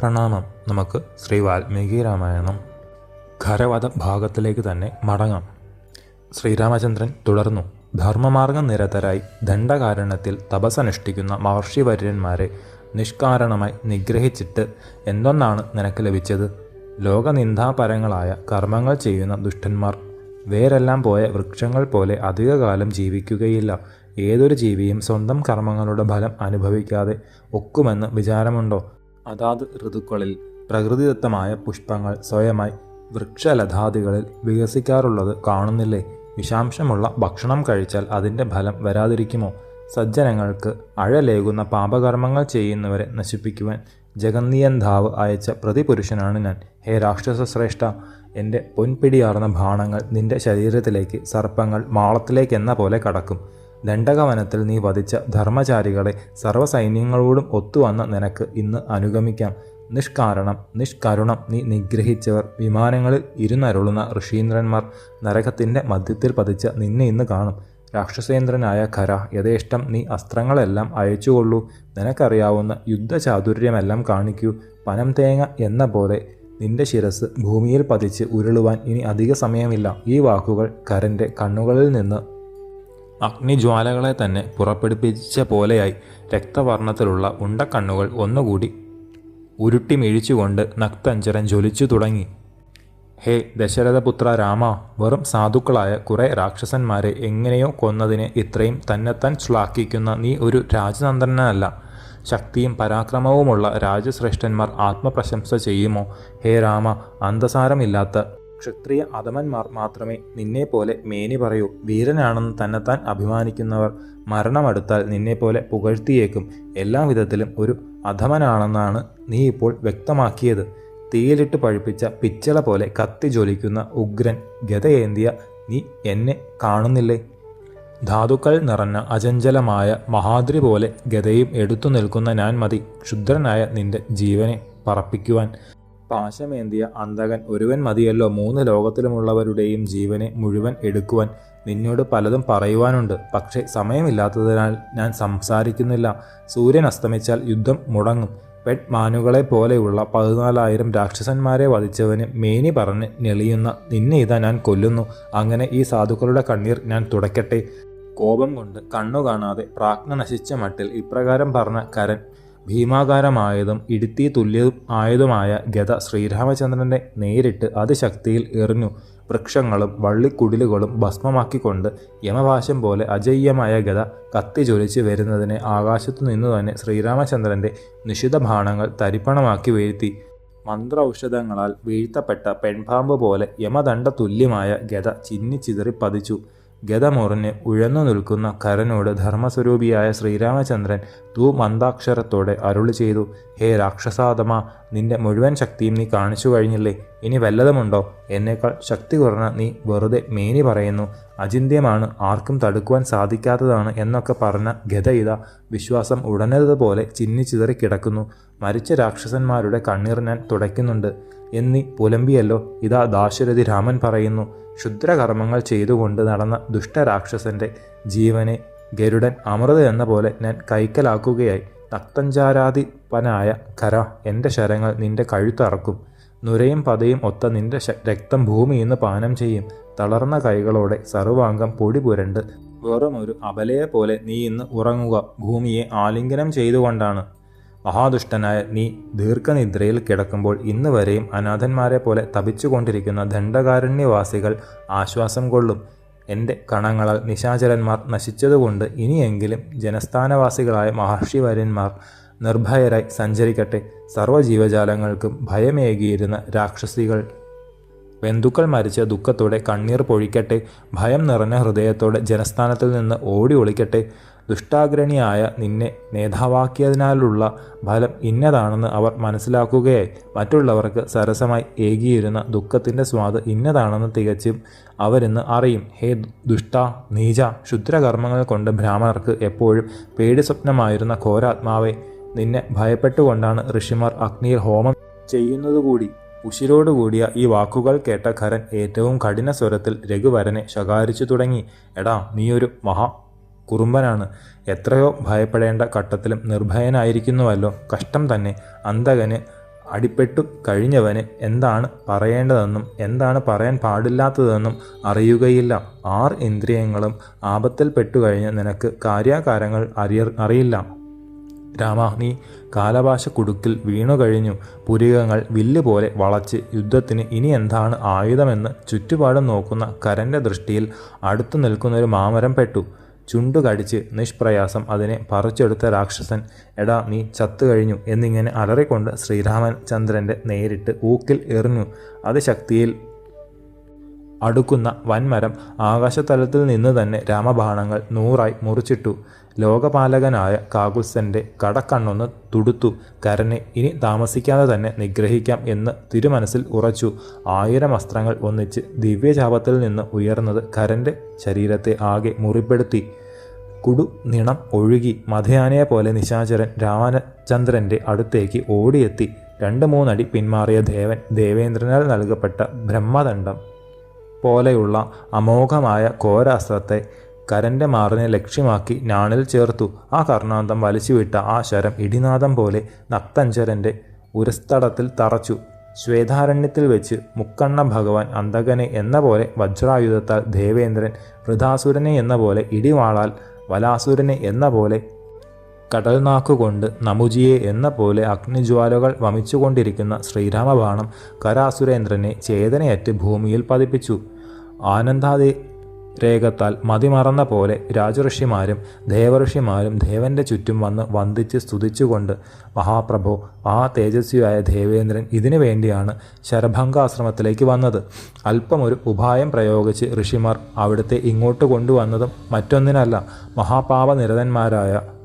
പ്രണാമം നമുക്ക് ശ്രീ വാൽമീകി രാമായണം ഖരവധ ഭാഗത്തിലേക്ക് തന്നെ മടങ്ങാം. ശ്രീരാമചന്ദ്രൻ തുടർന്നു. ധർമ്മമാർഗം നിരതരായി ദണ്ഡകാരണത്തിൽ തപസ്സനുഷ്ഠിക്കുന്ന മഹർഷിവര്യന്മാരെ നിഷ്കാരണമായി നിഗ്രഹിച്ചിട്ട് എന്തൊന്നാണ് നിനക്ക് ലഭിച്ചത്? ലോകനിന്ദാപരങ്ങളായ കർമ്മങ്ങൾ ചെയ്യുന്ന ദുഷ്ടന്മാർ. വേരെല്ലാം പോയ വൃക്ഷങ്ങൾ പോലെ അധികകാലം ജീവിക്കുകയില്ല. ഏതൊരു ജീവിയും സ്വന്തം കർമ്മങ്ങളുടെ ഫലം അനുഭവിക്കാതെ ഒക്കുമെന്ന് വിചാരമുണ്ടോ? അതാത് ഋതുക്കളിൽ പ്രകൃതിദത്തമായ പുഷ്പങ്ങൾ സ്വയമായി വൃക്ഷലതാദികളിൽ വികസിക്കാറുള്ളത് കാണുന്നില്ലേ? വിഷാംശമുള്ള ഭക്ഷണം കഴിച്ചാൽ അതിന്റെ ഫലം വരാതിരിക്കുമോ? സജ്ജനങ്ങൾക്ക് അഴലേകുന്ന പാപകർമ്മങ്ങൾ ചെയ്യുന്നവരെ നശിപ്പിക്കുവാൻ ജഗന്നിയന്താവ് അയച്ച പ്രതിപുരുഷനാണ് ഞാൻ. ഹേ രാക്ഷസ ശ്രേഷ്ഠ എന്റെ പൊൻപിടിയാർന്ന ഭാണങ്ങൾ നിന്റെ ശരീരത്തിലേക്ക് സർപ്പങ്ങൾ മാളത്തിലേക്കെന്ന പോലെ കടക്കും. ദണ്ഡകവനത്തിൽ നീ വധിച്ച ധർമ്മചാരികളെ സർവസൈന്യങ്ങളോടും ഒത്തുവന്ന നിനക്ക് ഇന്ന് അനുഗമിക്കാം. നിഷ്കാരണം നിഷ്കരുണം നീ നിഗ്രഹിച്ചവർ. വിമാനങ്ങളിൽ ഇരുന്നരുളുന്ന ഋഷീന്ദ്രന്മാർ നരകത്തിന്റെ മധ്യത്തിൽ പതിച്ച നിന്നെ ഇന്ന് കാണും. രാക്ഷസേന്ദ്രനായ ഖര യഥേഷ്ടം നീ അസ്ത്രങ്ങളെല്ലാം അയച്ചുകൊള്ളൂ. നിനക്കറിയാവുന്ന യുദ്ധചാതുര്യമെല്ലാം കാണിക്കൂ. പനം തേങ്ങ എന്ന പോലെ നിന്റെ ശിരസ് ഭൂമിയിൽ പതിച്ച് ഉരുളുവാൻ ഇനി അധിക സമയമില്ല. ഈ വാക്കുകൾ കരന്റെ കണ്ണുകളിൽ നിന്ന് അഗ്നിജ്വാലകളെ തന്നെ പുറപ്പെടുപ്പിച്ച പോലെയായി രക്തവർണത്തിലുള്ള ഉണ്ടക്കണ്ണുകൾ ഒന്നുകൂടി ഉരുട്ടി ഉരുട്ടിമിഴിച്ചുകൊണ്ട് നക്തഞ്ചരൻ ജ്വലിച്ചു തുടങ്ങി. ഹേ ദശരഥപുത്ര രാമ വെറും സാധുക്കളായ കുറേ രാക്ഷസന്മാരെ എങ്ങനെയോ കൊന്നതിനെ ഇത്രയും തന്നെത്താൻ ശ്ലാഘിക്കുന്ന നീ ഒരു രാജതന്ത്രനല്ല. ശക്തിയും പരാക്രമവുമുള്ള രാജശ്രേഷ്ഠന്മാർ ആത്മപ്രശംസ ചെയ്യുമോ? ഹേ രാമ അന്തസാരമില്ലാത്ത ക്ഷത്രിയ അധമന്മാർ മാത്രമേ നിന്നെപ്പോലെ മേനി പറയൂ. വീരനാണെന്ന് തന്നെത്താൻ അഭിമാനിക്കുന്നവർ മരണമടുത്താൽ നിന്നെപ്പോലെ പുകഴ്ത്തിയേക്കും. എല്ലാ വിധത്തിലും ഒരു അധമനാണെന്നാണ് നീ ഇപ്പോൾ വ്യക്തമാക്കിയത്. തീയിലിട്ട് പഴുപ്പിച്ച പിച്ചള പോലെ കത്തി ജ്വലിക്കുന്ന ഉഗ്രൻ ഗതയേന്തിയ നീ എന്നെ കാണുന്നില്ലേ? ധാതുക്കൾ നിറഞ്ഞ അചഞ്ചലമായ മഹാദ്രി പോലെ ഗതയും എടുത്തു നിൽക്കുന്ന ഞാൻ മതി. ക്ഷുദ്രനായ നിന്റെ ജീവനെ പറപ്പിക്കുവാൻ. പാശമേന്തിയ അന്തകൻ ഒരുവൻ മതിയല്ലോ. മൂന്ന് ലോകത്തിലുമുള്ളവരുടെയും ജീവനെ മുഴുവൻ എടുക്കുവാൻ നിന്നോട് പലതും പറയുവാനുണ്ട്. പക്ഷേ സമയമില്ലാത്തതിനാൽ ഞാൻ സംസാരിക്കുന്നില്ല. സൂര്യൻ അസ്തമിച്ചാൽ യുദ്ധം മുടങ്ങും. പെഡ് മാനുകളെ പോലെയുള്ള പതിനാലായിരം രാക്ഷസന്മാരെ വധിച്ചവന് മേനി പറഞ്ഞ് നെളിയുന്ന നിന്നെ ഇതാ ഞാൻ കൊല്ലുന്നു. അങ്ങനെ ഈ സാധുക്കളുടെ കണ്ണീർ ഞാൻ തുടയ്ക്കട്ടെ കോപം കൊണ്ട് കണ്ണു കാണാതെ പ്രാജ്ഞ നശിച്ച മട്ടിൽ ഇപ്രകാരം പറഞ്ഞ കരൻ ഭീമാകാരമായതും ഇടുത്തി തുല്യതും ആയതുമായ ഗത ശ്രീരാമചന്ദ്രനെ നേരിട്ട് അതിശക്തിയിൽ എറിഞ്ഞു. വൃക്ഷങ്ങളും വള്ളിക്കുടിലുകളും ഭസ്മമാക്കിക്കൊണ്ട് യമവാശം പോലെ അജയ്യമായ ഗത കത്തി ജ്വലിച്ച് വരുന്നതിനെ ആകാശത്തു നിന്നു തന്നെ ശ്രീരാമചന്ദ്രന്റെ നിഷിത ബാണങ്ങൾ തരിപ്പണമാക്കി വീഴ്ത്തി. മന്ത്ര ഔഷധങ്ങളാൽ വീഴ്ത്തപ്പെട്ട പെൺപാമ്പ് പോലെ യമദണ്ഡ തുല്യമായ ഗത ചിന്നിച്ചിതറി പതിച്ചു. ഗതമുറിഞ്ഞ് ഉഴന്നു നിൽക്കുന്ന കരനോട് ധർമ്മസ്വരൂപിയായ ശ്രീരാമചന്ദ്രൻ തൂ മന്ദാക്ഷരത്തോടെ അരുളി ചെയ്തു ഹേ രാക്ഷസാദമ നിന്റെ മുഴുവൻ ശക്തിയും നീ കാണിച്ചു കഴിഞ്ഞില്ലേ? ഇനി വല്ലതുമുണ്ടോ? എന്നേക്കാൾ ശക്തി കുറഞ്ഞ നീ വെറുതെ മേനി പറയുന്നു. അചിന്ത്യമാണ് ആർക്കും തടുക്കുവാൻ സാധിക്കാത്തതാണ് എന്നൊക്കെ പറഞ്ഞ ഗതയിത വിശ്വാസം ഉടനതുപോലെ ചിന്നിച്ചിതറി കിടക്കുന്നു. മരിച്ച രാക്ഷസന്മാരുടെ കണ്ണീർ ഞാൻ തുടയ്ക്കുന്നുണ്ട്. എന്നീ പുലമ്പിയല്ലോ. ഇതാ ദാശരഥി രാമൻ പറയുന്നു ക്ഷുദ്രകർമ്മങ്ങൾ ചെയ്തുകൊണ്ട് നടന്ന ദുഷ്ടരാക്ഷസന്റെ ജീവനെ ഗരുഡൻ അമൃത എന്ന പോലെ ഞാൻ കൈക്കലാക്കുകയായി. തക്തഞ്ചാരാധിപനായ കര എന്റെ ശരങ്ങൾ നിന്റെ കഴുത്തറക്കും നുരയും പതയും ഒത്ത നിന്റെ രക്തം ഭൂമിയിൽ നിന്ന് പാനം ചെയ്യും. തളർന്ന കൈകളോടെ സർവാംഗം പൊടി പുരണ്ട്. വെറും ഒരു അബലയെ പോലെ നീ ഇന്ന് ഉറങ്ങുക. ഭൂമിയെ ആലിംഗനം ചെയ്തുകൊണ്ടാണ് മഹാദുഷ്ടനായ നീ ദീർഘനിദ്രയിൽ കിടക്കുമ്പോൾ ഇന്ന് വരെയും അനാഥന്മാരെ പോലെ തപിച്ചുകൊണ്ടിരിക്കുന്ന ദണ്ഡകാരുണ്യവാസികൾ ആശ്വാസം കൊള്ളും. എന്റെ കണങ്ങളാൽ നിശാചരന്മാർ നശിച്ചതുകൊണ്ട് ഇനിയെങ്കിലും ജനസ്ഥാനവാസികളായ മഹർഷിവര്യന്മാർ നിർഭയരായി സഞ്ചരിക്കട്ടെ. സർവജീവജാലങ്ങൾക്കും ഭയമേകിയിരുന്ന രാക്ഷസികൾ. ബന്ധുക്കൾ മരിച്ച ദുഃഖത്തോടെ കണ്ണീർ പൊഴിക്കട്ടെ. ഭയം നിറഞ്ഞ ഹൃദയത്തോടെ ജനസ്ഥാനത്തിൽ നിന്ന് ഓടി ഒളിക്കട്ടെ. ദുഷ്ടാഗ്രണിയായ നിന്നെ നേതാവാക്കിയതിനാലുള്ള ഫലം ഇന്നതാണെന്ന് അവർ മനസ്സിലാക്കുകയായി. മറ്റുള്ളവർക്ക് സരസമായി ഏകിയിരുന്ന ദുഃഖത്തിന്റെ സ്വാദ് ഇന്നതാണെന്ന് തികച്ചും അവരെന്ന് അറിയും. ഹേ ദുഷ്ട നീച ക്ഷുദ്രകർമ്മങ്ങൾ കൊണ്ട് ബ്രാഹ്മണർക്ക് എപ്പോഴും പേടി സ്വപ്നമായിരുന്ന ഘോരാത്മാവെ നിന്നെ ഭയപ്പെട്ടുകൊണ്ടാണ് ഋഷിമാർ അഗ്നിയിൽ ഹോമം ചെയ്യുന്നതുകൂടി. ഉശിരോടുകൂടിയ ഈ വാക്കുകൾ കേട്ട ഖരൻ ഏറ്റവും കഠിന സ്വരത്തിൽ രഘുവരനെ ശകാരിച്ചു തുടങ്ങി. എടാ നീയൊരു മഹാ കുറുമ്പനാണ്. എത്രയോ ഭയപ്പെടേണ്ട ഘട്ടത്തിലും നിർഭയനായിരിക്കുന്നുവല്ലോ. കഷ്ടം തന്നെ. അന്തകന് അടിപ്പെട്ടു കഴിഞ്ഞവന് എന്താണ് പറയേണ്ടതെന്നും എന്താണ് പറയാൻ പാടില്ലാത്തതെന്നും അറിയുകയില്ല. ആറ് ഇന്ദ്രിയങ്ങളും ആപത്തിൽപ്പെട്ടു കഴിഞ്ഞ് നിനക്ക് കാര്യാകാരങ്ങൾ അറിയ അറിയില്ല. രാമ നീ കാലഭാഷ കുടുക്കിൽ വീണു കഴിഞ്ഞു. പുരികങ്ങൾ വില്ല് പോലെ വളച്ച് യുദ്ധത്തിന് ഇനി എന്താണ് ആയുധമെന്ന് ചുറ്റുപാടും നോക്കുന്ന കരന്റെ ദൃഷ്ടിയിൽ അടുത്തു നിൽക്കുന്നൊരു മാമരം പെട്ടു. ചുണ്ടു കടിച്ച് നിഷ്പ്രയാസം അതിനെ പറിച്ചെടുത്ത രാക്ഷസൻ എടാ നീ ചത്തുകഴിഞ്ഞു എന്നിങ്ങനെ അലറിക്കൊണ്ട് ശ്രീരാമൻ ചന്ദ്രന്റെ നേരിട്ട് ഊക്കിൽ എറിഞ്ഞു. അത് ശക്തിയിൽ അടുക്കുന്ന വൻമരം ആകാശതലത്തിൽ നിന്ന് തന്നെ രാമബാണങ്ങൾ നൂറായി മുറിച്ചിട്ടു. ലോകപാലകനായ കാകുത്സന്റെ കടക്കണ്ണൊന്ന് തുടുത്തു. കരനെ ഇനി താമസിക്കാതെ തന്നെ നിഗ്രഹിക്കാം എന്ന് തിരുമനസ്സിൽ ഉറച്ചു. ആയിരം അസ്ത്രങ്ങൾ ഒന്നിച്ച് ദിവ്യചാപത്തിൽ നിന്ന് ഉയർന്നത് കരന്റെ ശരീരത്തെ ആകെ മുറിപ്പെടുത്തി. കുടു നിണം ഒഴുകി മധയാനയെ പോലെ നിശാചരൻ രാമചന്ദ്രന്റെ അടുത്തേക്ക് ഓടിയെത്തി. രണ്ട് മൂന്നടി പിന്മാറിയ ദേവൻ ദേവേന്ദ്രനാൽ നൽകപ്പെട്ട ബ്രഹ്മദണ്ഡം പോലെയുള്ള അമോഘമായ ഘോരാസ്ത്രത്തെ കരന്റെ മാറിനെ ലക്ഷ്യമാക്കി ഞാണിൽ ചേർത്തു. ആ കർണാന്തം വലിച്ചുവിട്ട ആ ശരം ഇടിനാദം പോലെ നക്തഞ്ചരന്റെ ഉരസ്തടത്തിൽ തറച്ചു. ശ്വേതാരണ്യത്തിൽ വെച്ച് മുക്കണ്ണ ഭഗവാൻ അന്തകനെ എന്ന പോലെ വജ്രായുധത്താൽ ദേവേന്ദ്രൻ വൃതാസുരനെ എന്ന പോലെ ഇടിവാളാൽ വലാസുരനെ എന്ന പോലെ കടൽനാക്കുകൊണ്ട് നമുജിയെ എന്ന പോലെ അഗ്നിജ്വാലകൾ വമിച്ചുകൊണ്ടിരിക്കുന്ന ശ്രീരാമബാണം കരാസുരേന്ദ്രനെ ചേതനയറ്റ് ഭൂമിയിൽ പതിപ്പിച്ചു. ആനന്ദാദി രേഖത്താൽ മതിമറന്ന പോലെ രാജഋഷിമാരും ദേവഋഷിമാരും ദേവന്റെ ചുറ്റും വന്ന് വന്ദിച്ച് സ്തുതിച്ചുകൊണ്ട് മഹാപ്രഭു ആ തേജസ്വിയായ ദേവേന്ദ്രൻ ഇതിനു വേണ്ടിയാണ് ശരഭംഗാശ്രമത്തിലേക്ക് വന്നത്. അല്പമൊരു ഉപായം പ്രയോഗിച്ച് ഋഷിമാർ അവിടുത്തെ ഇങ്ങോട്ട് കൊണ്ടുവന്നതും മറ്റൊന്നിനല്ല. മഹാപാപനിരതന്മാരായ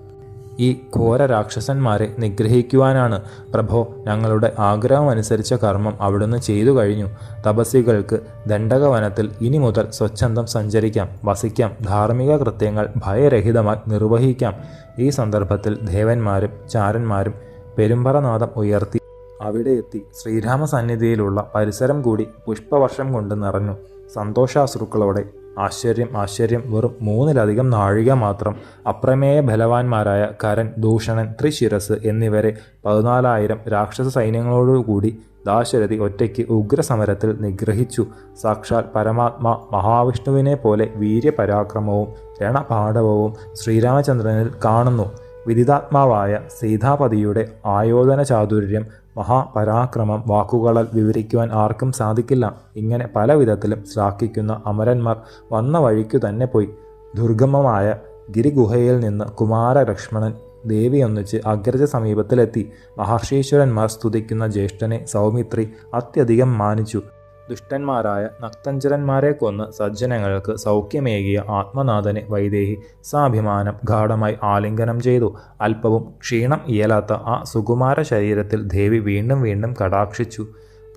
ഈ ഘോര രാക്ഷസന്മാരെ നിഗ്രഹിക്കുവാനാണ്. പ്രഭോ ഞങ്ങളുടെ ആഗ്രഹം അനുസരിച്ച കർമ്മം അവിടുന്ന് ചെയ്തു കഴിഞ്ഞു. തപസ്സികൾക്ക് ദണ്ഡകവനത്തിൽ ഇനി മുതൽ സ്വച്ഛന്തം സഞ്ചരിക്കാം വസിക്കാം ധാർമ്മിക കൃത്യങ്ങൾ ഭയരഹിതമായി നിർവഹിക്കാം. ഈ സന്ദർഭത്തിൽ ദേവന്മാരും ചാരന്മാരും പെരുമ്പറനാഥം ഉയർത്തി അവിടെ എത്തി ശ്രീരാമ സന്നിധിയിലുള്ള പരിസരം കൂടി പുഷ്പവർഷം കൊണ്ട് നിറഞ്ഞു. സന്തോഷാശ്രുക്കളോടെ ആശ്ചര്യം ആശ്ചര്യം. വെറും മൂന്നിലധികം നാഴിക മാത്രം. അപ്രമേയ ബലവാന്മാരായ കരൻ ദൂഷണൻ ത്രിശിരസ് എന്നിവരെ പതിനാലായിരം രാക്ഷസ സൈന്യങ്ങളോടുകൂടി ദാശരഥി ഒറ്റയ്ക്ക് ഉഗ്രസമരത്തിൽ നിഗ്രഹിച്ചു. സാക്ഷാൽ പരമാത്മാ മഹാവിഷ്ണുവിനെ പോലെ വീര്യപരാക്രമവും രണപാഠവവും ശ്രീരാമചന്ദ്രനിൽ കാണുന്നു. വിദിതാത്മാവായ സീതാപതിയുടെ ആയോധന ചാതുര്യം മഹാപരാക്രമം വാക്കുകളാൽ വിവരിക്കുവാൻ ആർക്കും സാധിക്കില്ല. ഇങ്ങനെ പല വിധത്തിലും ശ്ലാഘിക്കുന്ന അമരന്മാർ വന്ന വഴിക്കു തന്നെ പോയി. ദുർഗമമായ ഗിരിഗുഹയിൽ നിന്ന് കുമാര ലക്ഷ്മണൻ ദേവി ഒന്നിച്ച് അഗ്രജ സമീപത്തിലെത്തി മഹർഷീശ്വരന്മാർ സ്തുതിക്കുന്ന ജ്യേഷ്ഠനെ സൗമിത്രി അത്യധികം മാനിച്ചു. ദുഷ്ടന്മാരായ നക്തഞ്ചരന്മാരെ കൊന്ന് സജ്ജനങ്ങൾക്ക് സൗഖ്യമേകിയ ആത്മനാഥനെ വൈദേഹി സാഭിമാനം ഗാഠമായി ആലിംഗനം ചെയ്തു. അല്പവും ക്ഷീണം ഇയലാത്ത ആ സുകുമാര ശരീരത്തിൽ ദേവി വീണ്ടും വീണ്ടും കടാക്ഷിച്ചു.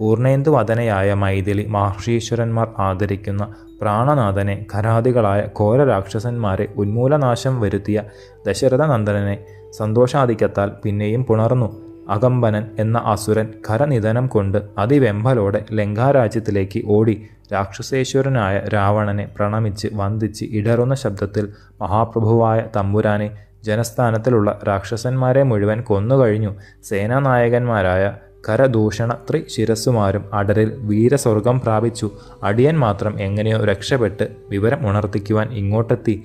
പൂർണേന്ദുവദനയായ മൈഥിലി മഹർഷീശ്വരന്മാർ ആദരിക്കുന്ന പ്രാണനാഥനെ ഖരാദികളായ ഘോര രാക്ഷസന്മാരെ ഉന്മൂലനാശം വരുത്തിയ ദശരഥനന്ദനെ സന്തോഷാധിക്യത്താൽ പിന്നെയും പുണർന്നു. അകമ്പനൻ എന്ന അസുരൻ കരനിധനം കൊണ്ട് അതിവെമ്പലോടെ ലങ്കാരാജ്യത്തിലേക്ക് ഓടി രാക്ഷസേശ്വരനായ രാവണനെ പ്രണമിച്ച് വന്ദിച്ച് ഇടറുന്ന ശബ്ദത്തിൽ മഹാപ്രഭുവായ തമ്പുരാനെ ജനസ്ഥാനത്തിലുള്ള രാക്ഷസന്മാരെ മുഴുവൻ കൊന്നുകഴിഞ്ഞു. സേനാനായകന്മാരായ കരദൂഷണ ത്രിശിരസ്സുമാരും അടരിൽ വീരസ്വർഗം പ്രാപിച്ചു. അടിയൻ മാത്രം എങ്ങനെയോ രക്ഷപ്പെട്ട് വിവരം ഉണർത്തിക്കുവാൻ ഇങ്ങോട്ടെത്തി.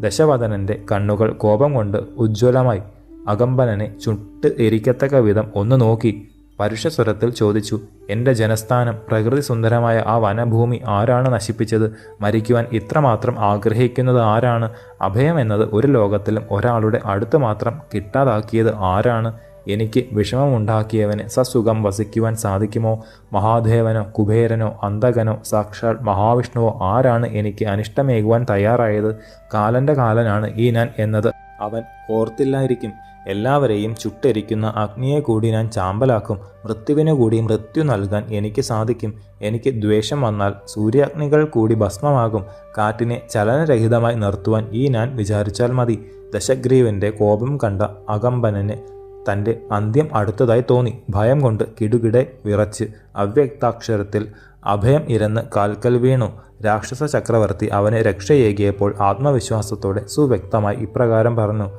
ദശവദനന്റെ കണ്ണുകൾ കോപം കൊണ്ട് ഉജ്ജ്വലമായി. അകമ്പനനെ ചുട്ട് എരിക്കത്തക്ക വിധം ഒന്ന് നോക്കി പരുഷസ്വരത്തിൽ ചോദിച്ചു എന്റെ ജനസ്ഥാനം പ്രകൃതി സുന്ദരമായ ആ വനഭൂമി ആരാണ് നശിപ്പിച്ചത്? മരിക്കുവാൻ ഇത്രമാത്രം ആഗ്രഹിക്കുന്നത് ആരാണ്? അഭയം എന്നത് ഒരു ലോകത്തിലും ഒരാളുടെ അടുത്ത് മാത്രം കിട്ടാതാക്കിയത് ആരാണ്? എനിക്ക് വിഷമമുണ്ടാക്കിയവന് സസുഖം വസിക്കുവാൻ സാധിക്കുമോ? മഹാദേവനോ കുബേരനോ അന്തകനോ സാക്ഷാൽ മഹാവിഷ്ണുവോ ആരാണ് എനിക്ക് അനിഷ്ടമേകുവാൻ തയ്യാറായത്? കാലന്റെ കാലനാണ് ഈ ഞാൻ എന്നത് അവൻ ഓർത്തില്ലായിരിക്കും. എല്ലാവരെയും ചുട്ടരിക്കുന്ന അഗ്നിയെ കൂടി ഞാൻ ചാമ്പലാക്കും. മൃത്യുവിനു കൂടി മൃത്യു നൽകാൻ എനിക്ക് സാധിക്കും. എനിക്ക് ദ്വേഷം വന്നാൽ സൂര്യാഗ്നികൾ കൂടി ഭസ്മമാകും. കാറ്റിനെ ചലനരഹിതമായി നിർത്തുവാൻ ഈ ഞാൻ വിചാരിച്ചാൽ മതി. ദശഗ്രീവന്റെ കോപം കണ്ട അകമ്പനന് തന്റെ അന്ത്യം അടുത്തതായി തോന്നി. ഭയം കൊണ്ട് കിടുകിടെ വിറച്ച് അവ്യക്താക്ഷരത്തിൽ അഭയം ഇരന്ന് കാൽക്കൽ വീണു. രാക്ഷസ ചക്രവർത്തി അവനെ രക്ഷയേകിയപ്പോൾ ആത്മവിശ്വാസത്തോടെ സുവ്യക്തമായി ഇപ്രകാരം പറഞ്ഞു.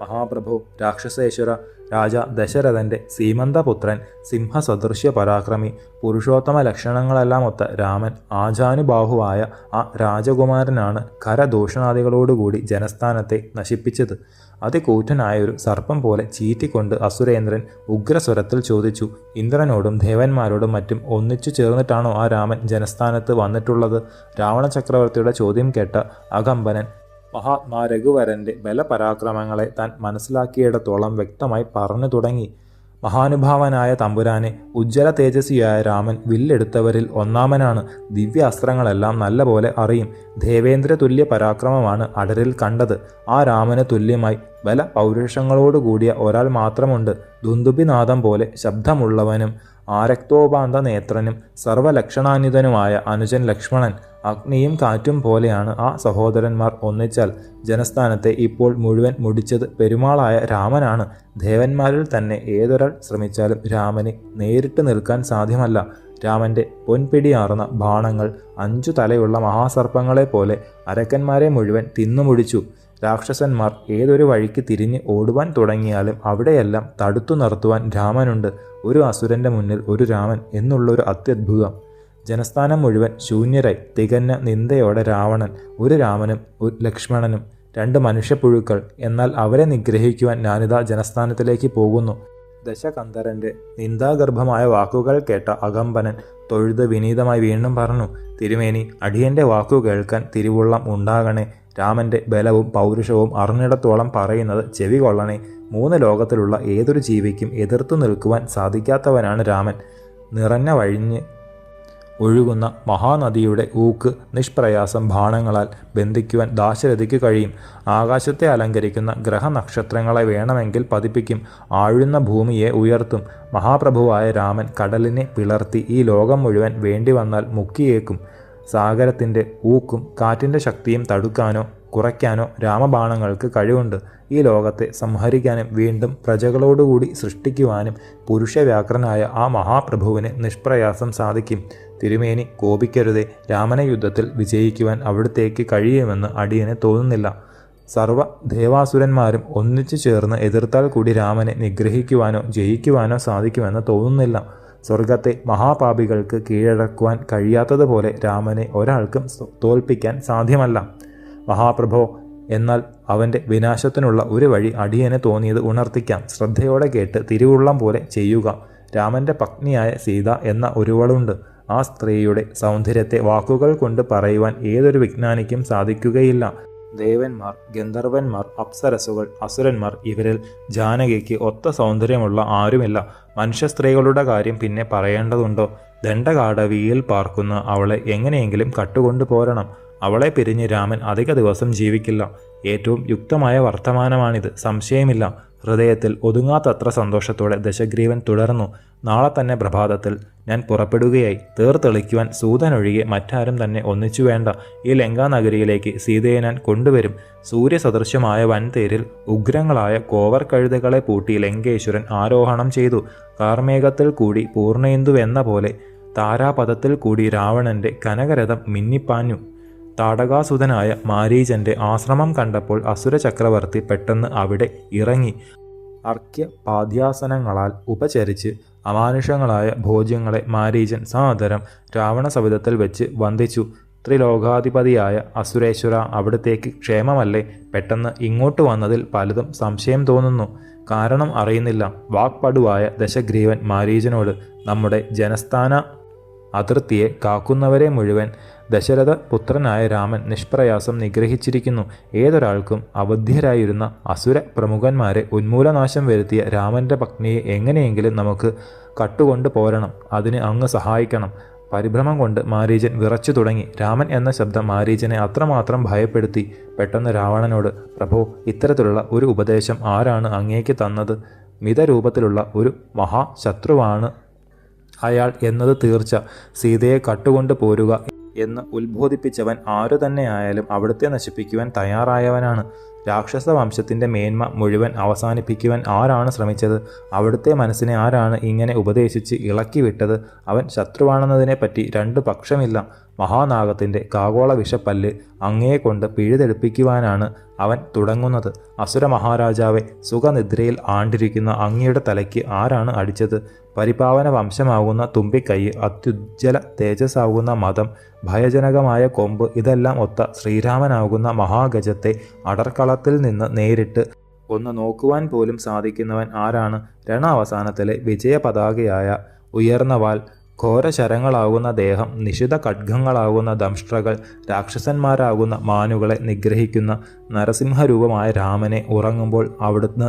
മഹാപ്രഭു രാക്ഷസേശ്വര രാജ ദശരഥന്റെ സീമന്തപുത്രൻ സിംഹസദൃശ്യ പരാക്രമി പുരുഷോത്തമ ലക്ഷണങ്ങളെല്ലാം ഒത്ത രാമൻ ആജാനുബാഹുവായ ആ രാജകുമാരനാണ് കരദൂഷണാദികളോടുകൂടി ജനസ്ഥാനത്തെ നശിപ്പിച്ചത്. അതികൂറ്റനായ ഒരു സർപ്പം പോലെ ചീറ്റിക്കൊണ്ട് അസുരേന്ദ്രൻ ഉഗ്രസ്വരത്തിൽ ചോദിച്ചു ഇന്ദ്രനോടും ദേവന്മാരോടും മറ്റും ഒന്നിച്ചു ചേർന്നിട്ടാണോ ആ രാമൻ ജനസ്ഥാനത്ത് വന്നിട്ടുള്ളത്? രാവണ ചക്രവർത്തിയുടെ ചോദ്യം കേട്ട അകമ്പനൻ മഹാത്മാ രഘുവരന്റെ ബലപരാക്രമങ്ങളെ താൻ മനസ്സിലാക്കിയിടത്തോളം വ്യക്തമായി പറഞ്ഞു തുടങ്ങി. മഹാനുഭാവനായ തമ്പുരാനെ ഉജ്ജ്വല തേജസ്വിയായ രാമൻ വില്ലെടുത്തവരിൽ ഒന്നാമനാണ്. ദിവ്യാസ്ത്രങ്ങളെല്ലാം നല്ലപോലെ അറിയും. ദേവേന്ദ്ര തുല്യ പരാക്രമമാണ് അടരിൽ കണ്ടത്. ആ രാമന് തുല്യമായി ബല പൗരുഷങ്ങളോടുകൂടിയ ഒരാൾ മാത്രമുണ്ട്. ദുന്ദുബിനാദം പോലെ ശബ്ദമുള്ളവനും ആരക്തോപാന്ത നേത്രനും സർവലക്ഷണാന്വിതനുമായ അനുജൻ ലക്ഷ്മണൻ അഗ്നിയും കാറ്റും പോലെയാണ് ആ സഹോദരന്മാർ ഒന്നിച്ചാൽ ജനസ്ഥാനത്തെ ഇപ്പോൾ മുഴുവൻ മുടിച്ചത് പെരുമാളായ രാമനാണ്. ദേവന്മാരിൽ തന്നെ ഏതൊരാൾ ശ്രമിച്ചാലും രാമനെ നേരിട്ട് നിൽക്കാൻ സാധ്യമല്ല. രാമന്റെ പൊൻപിടിയാർന്ന ബാണങ്ങൾ അഞ്ചു തലയുള്ള മഹാസർപ്പങ്ങളെ പോലെ അരക്കന്മാരെ മുഴുവൻ തിന്നുമുടിച്ചു രാക്ഷസന്മാർ ഏതൊരു വഴിക്ക് തിരിഞ്ഞ് ഓടുവാൻ തുടങ്ങിയാലും അവിടെയെല്ലാം തടുത്തു നിർത്തുവാൻ രാമനുണ്ട്. ഒരു അസുരന്റെ മുന്നിൽ ഒരു രാമൻ എന്നുള്ളൊരു അത്യത്ഭുതം ജനസ്ഥാനം മുഴുവൻ ശൂന്യരായി. തികഞ്ഞ നിന്ദയോടെ രാവണൻ ഒരു രാമനും ഒരു ലക്ഷ്മണനും രണ്ട് മനുഷ്യപ്പുഴുക്കൾ. എന്നാൽ അവരെ നിഗ്രഹിക്കുവാൻ ഞാനിതാ ജനസ്ഥാനത്തിലേക്ക് പോകുന്നു. ദശകന്ധരന്റെ നിന്ദാഗർഭമായ വാക്കുകൾ കേട്ട അകമ്പനൻ തൊഴുത് വിനീതമായി വീണ്ടും പറഞ്ഞു തിരുമേനി അടിയന്റെ വാക്കു കേൾക്കാൻ തിരുവുള്ളം ഉണ്ടാകണേ. രാമന്റെ ബലവും പൗരുഷവും അറിഞ്ഞിടത്തോളം പറയുന്നത് ചെവി കൊള്ളണേ. മൂന്ന് ലോകത്തിലുള്ള ഏതൊരു ജീവിക്കും എതിർത്തു നിൽക്കുവാൻ സാധിക്കാത്തവനാണ് രാമൻ. നിറഞ്ഞ വഴിഞ്ഞ് ഒഴുകുന്ന മഹാനദിയുടെ ഊക്ക് നിഷ്പ്രയാസം ബാണങ്ങളാൽ ബന്ധിക്കുവാൻ ദാശരഥിക്ക് കഴിയും. ആകാശത്തെ അലങ്കരിക്കുന്ന ഗ്രഹനക്ഷത്രങ്ങളെ വേണമെങ്കിൽ പതിപ്പിക്കും. ആഴുന്ന ഭൂമിയെ ഉയർത്തും. മഹാപ്രഭുവായ രാമൻ കടലിനെ പിളർത്തി ഈ ലോകം മുഴുവൻ വേണ്ടി വന്നാൽ മുക്കിയേക്കും. സാഗരത്തിന്റെ ഊക്കും കാറ്റിന്റെ ശക്തിയും തടുക്കാനോ കുറയ്ക്കാനോ രാമബാണങ്ങൾക്ക് കഴിവുണ്ട്. ഈ ലോകത്തെ സംഹരിക്കാനും വീണ്ടും പ്രജകളോടുകൂടി സൃഷ്ടിക്കുവാനും പുരുഷവ്യാക്രനായ ആ മഹാപ്രഭുവിന് നിഷ്പ്രയാസം സാധിക്കും. തിരുമേനി കോപിക്കരുതേ. രാമന യുദ്ധത്തിൽ വിജയിക്കുവാൻ അവിടത്തേക്ക് കഴിയുമെന്ന് അടിയന് തോന്നുന്നില്ല. സർവ ദേവാസുരന്മാരും ഒന്നിച്ചു ചേർന്ന് എതിർത്താൽ കൂടി രാമനെ നിഗ്രഹിക്കുവാനോ ജയിക്കുവാനോ സാധിക്കുമെന്ന് തോന്നുന്നില്ല. സ്വർഗത്തെ മഹാപാപികൾക്ക് കീഴടക്കുവാൻ കഴിയാത്തതുപോലെ രാമനെ ഒരാൾക്കും തോൽപ്പിക്കാൻ സാധ്യമല്ല. മഹാപ്രഭോ എന്നാൽ അവന്റെ വിനാശത്തിനുള്ള ഒരു വഴി അടിയന് തോന്നിയത് ഉണർത്തിക്കാം. ശ്രദ്ധയോടെ കേട്ട് തിരുവുള്ളം പോലെ ചെയ്യുക. രാമന്റെ പത്നിയായ സീത എന്ന ഒരുവളുണ്ട്. ആ സ്ത്രീയുടെ സൗന്ദര്യത്തെ വാക്കുകൾ കൊണ്ട് പറയുവാൻ ഏതൊരു വിജ്ഞാനിക്കും സാധിക്കുകയില്ല. ദേവന്മാർ ഗന്ധർവന്മാർ അപ്സരസുകൾ അസുരന്മാർ ഇവരിൽ ജാനകിക്ക് ഒത്ത സൗന്ദര്യമുള്ള ആരുമില്ല. മനുഷ്യ സ്ത്രീകളുടെ കാര്യം പിന്നെ പറയേണ്ടതുണ്ടോ? ദണ്ഡകാടവിയിൽ പാർക്കുന്ന അവളെ എങ്ങനെയെങ്കിലും കട്ടുകൊണ്ടു പോരണം. അവളെ പിരിഞ്ഞ് രാമൻ അധിക ദിവസം ജീവിക്കില്ല. ഏറ്റവും യുക്തമായ വർത്തമാനമാണിത്. സംശയമില്ല. ഹൃദയത്തിൽ ഒതുങ്ങാത്തത്ര സന്തോഷത്തോടെ ദശഗ്രീവൻ തുടർന്നു. നാളെ തന്നെ പ്രഭാതത്തിൽ ഞാൻ പുറപ്പെടുകയായി. തീർത്തെളിക്കുവാൻ സൂതനൊഴികെ മറ്റാരും തന്നെ ഒന്നിച്ചു വേണ്ട. ഈ ലങ്കാനഗരിയിലേക്ക് സീതയെ ഞാൻ കൊണ്ടുവരും. സൂര്യസദൃശ്യമായ വൻതേരിൽ ഉഗ്രങ്ങളായ കോവർ കഴുതകളെ പൂട്ടി ലങ്കേശ്വരൻ ആരോഹണം ചെയ്തു. കാർമേഘത്തിൽ കൂടി പൂർണേന്ദുവെന്ന പോലെ താരാപഥത്തിൽ കൂടി രാവണന്റെ കനകരഥം മിന്നിപ്പാഞ്ഞു. താടകാസുതനായ മാരീചന്റെ ആശ്രമം കണ്ടപ്പോൾ അസുര ചക്രവർത്തി പെട്ടെന്ന് അവിടെ ഇറങ്ങി. അർക്യ പാദ്യാസനങ്ങളാൽ ഉപചരിച്ച് അമാനുഷങ്ങളായ ഭോജ്യങ്ങളെ മാരീചൻ സാദരം രാവണ സവിധത്തിൽ വെച്ച് വന്ദിച്ചു. ത്രിലോകാധിപതിയായ അസുരേശ്വര അവിടത്തേക്ക് ക്ഷേമമല്ലേ? പെട്ടെന്ന് ഇങ്ങോട്ട് വന്നതിൽ പലതും സംശയം തോന്നുന്നു. കാരണം അറിയുന്നില്ല. വാക്പടുവായ ദശഗ്രീവൻ മാരീചനോട് നമ്മുടെ ജനസ്ഥാന അതിർത്തിയെ കാക്കുന്നവരെ മുഴുവൻ ദശരഥ പുത്രനായ രാമൻ നിഷ്പ്രയാസം നിഗ്രഹിച്ചിരിക്കുന്നു. ഏതൊരാൾക്കും അവധ്യരായിരുന്ന അസുര പ്രമുഖന്മാരെ ഉന്മൂലനാശം വരുത്തിയ രാമന്റെ പത്നിയെ എങ്ങനെയെങ്കിലും നമുക്ക് കട്ടുകൊണ്ട് പോരണം. അതിന് അങ്ങ് സഹായിക്കണം. പരിഭ്രമം കൊണ്ട് മാരീചൻ വിറച്ചു തുടങ്ങി. രാമൻ എന്ന ശബ്ദം മാരീചനെ അത്രമാത്രം ഭയപ്പെടുത്തി. പെട്ടെന്ന് രാവണനോട് പ്രഭോ ഇത്തരത്തിലുള്ള ഒരു ഉപദേശം ആരാണ് അങ്ങേക്ക് തന്നത്? മിതരൂപത്തിലുള്ള ഒരു മഹാശത്രുവാണ് അയാൾ എന്നത് തീർച്ച. സീതയെ കട്ടുകൊണ്ട് പോരുക എന്ന് ഉത്ബോധിപ്പിച്ചവൻ ആരു തന്നെയായാലും അവിടുത്തെ നശിപ്പിക്കുവാൻ തയ്യാറായവനാണ്. രാക്ഷസ വംശത്തിന്റെ മേന്മ മുഴുവൻ അവസാനിപ്പിക്കുവാൻ ആരാണ് ശ്രമിച്ചത്? അവിടുത്തെ മനസ്സിനെ ആരാണ് ഇങ്ങനെ ഉപദേശിച്ച് ഇളക്കി വിട്ടത്? അവൻ ശത്രുവാണെന്നതിനെപ്പറ്റി രണ്ട് പക്ഷമില്ല. മഹാനാഗത്തിന്റെ കാഗോള വിഷപ്പല്ല് അങ്ങയെ കൊണ്ട് പിഴുതെടുപ്പിക്കുവാനാണ് അവൻ തുടങ്ങുന്നത്. അസുര മഹാരാജാവെ സുഖനിദ്രയിൽ ആണ്ടിരിക്കുന്ന അങ്ങയുടെ തലയ്ക്ക് ആരാണ് അടിച്ചത്? പരിപാവന വംശമാകുന്ന തുമ്പിക്കൈ അത്യുജ്വല തേജസ്സാകുന്ന മതം ഭയജനകമായ കൊമ്പ് ഇതെല്ലാം ഒത്ത ശ്രീരാമനാകുന്ന മഹാഗജത്തെ അടർക്കളത്തിൽ നിന്ന് നേരിട്ട് ഒന്ന് നോക്കുവാൻ പോലും സാധിക്കുന്നവൻ ആരാണ്? രണാവസാനത്തിലെ വിജയപതാകയായ ഉയർന്ന വാൽ ഘോരശരങ്ങളാകുന്ന ദേഹം നിശിത ഖഡ്ഗങ്ങളാകുന്ന ദംഷ്ട്രകൾ രാക്ഷസന്മാരാകുന്ന മാനുകളെ നിഗ്രഹിക്കുന്ന നരസിംഹരൂപമായ രാമനെ ഉറങ്ങുമ്പോൾ അവിടുന്ന്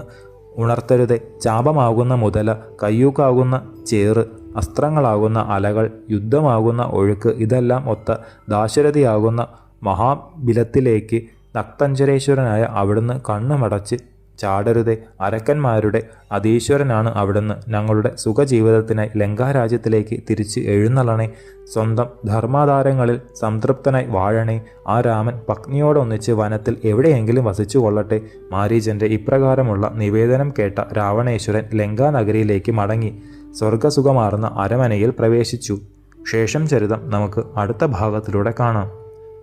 ഉണർത്തരുത്. ചാപമാകുന്ന മുതല കയ്യൂക്കാകുന്ന ചേറ് അസ്ത്രങ്ങളാകുന്ന അലകൾ യുദ്ധമാകുന്ന ഒഴുക്ക് ഇതെല്ലാം ഒത്ത ദാശരഥിയാകുന്ന മഹാബിലത്തിലേക്ക് നക്തഞ്ചരേശ്വരനായ അവിടുന്ന് കണ്ണുമടച്ച് ചാടരുതേ. അരക്കന്മാരുടെ അതീശ്വരനാണ് അവിടുന്ന്. ഞങ്ങളുടെ സുഖജീവിതത്തിനായി ലങ്കാരാജ്യത്തിലേക്ക് തിരിച്ച് എഴുന്നള്ളണേ. സ്വന്തം ധർമാധാരങ്ങളിൽ സംതൃപ്തനായി വാഴണേ. ആ രാമൻ പത്നിയോടൊന്നിച്ച് വനത്തിൽ എവിടെയെങ്കിലും വസിച്ചു കൊള്ളട്ടെ മാരീജന്റെ ഇപ്രകാരമുള്ള നിവേദനം കേട്ട രാവണേശ്വരൻ ലങ്കാനഗരിയിലേക്ക് മടങ്ങി. സ്വർഗസുഖമാർന്ന അരമനയിൽ പ്രവേശിച്ചു. ശേഷം ചരിതം നമുക്ക് അടുത്ത ഭാഗത്തിലൂടെ കാണാം.